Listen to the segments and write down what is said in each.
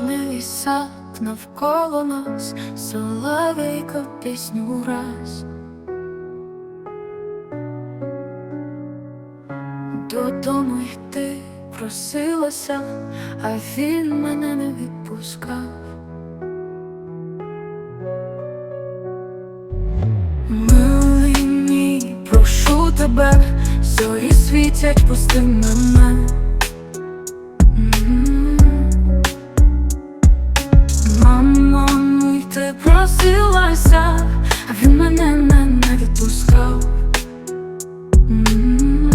вишневий сад навколо нас, соловейко пісню раз. Додому йти просилася, а він мене не відпускав. Милий мій, прошу тебе, зорі світять, пусти мене. Просилася, а він мене не, не відпускав. М.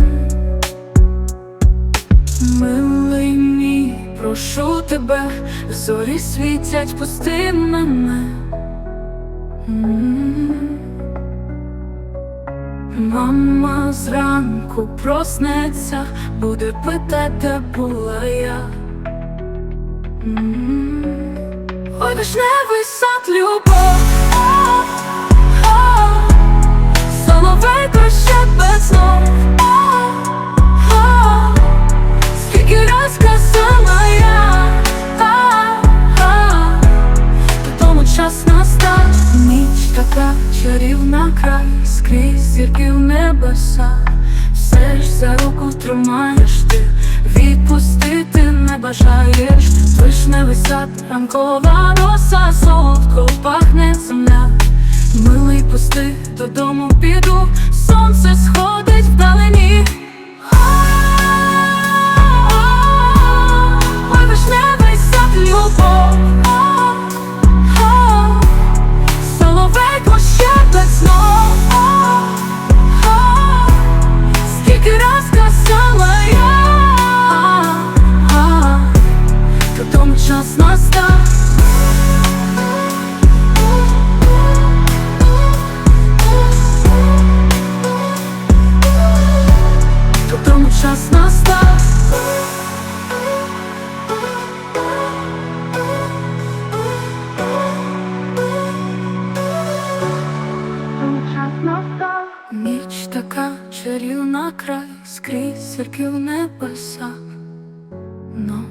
Милий мій, прошу тебе, зорі світять, пусти мене. М. Мама зранку проснеться, буде питати, де була я. М. Ой, вишневий сад, любов, соловейко щебет знов, скільки раз казала я, а, час настав, ніч така чарівна край, скрізь зірки в небеса, все ж за руку тримаєш ти, відпустити не бажаєш, вишневий сад, ранкова роса, солодко пахне земля. Милий пусти, додому піду, сонце сходить Час настав. Додому час настав. Ніч така чарівна край, скрізь зірки в небесах, но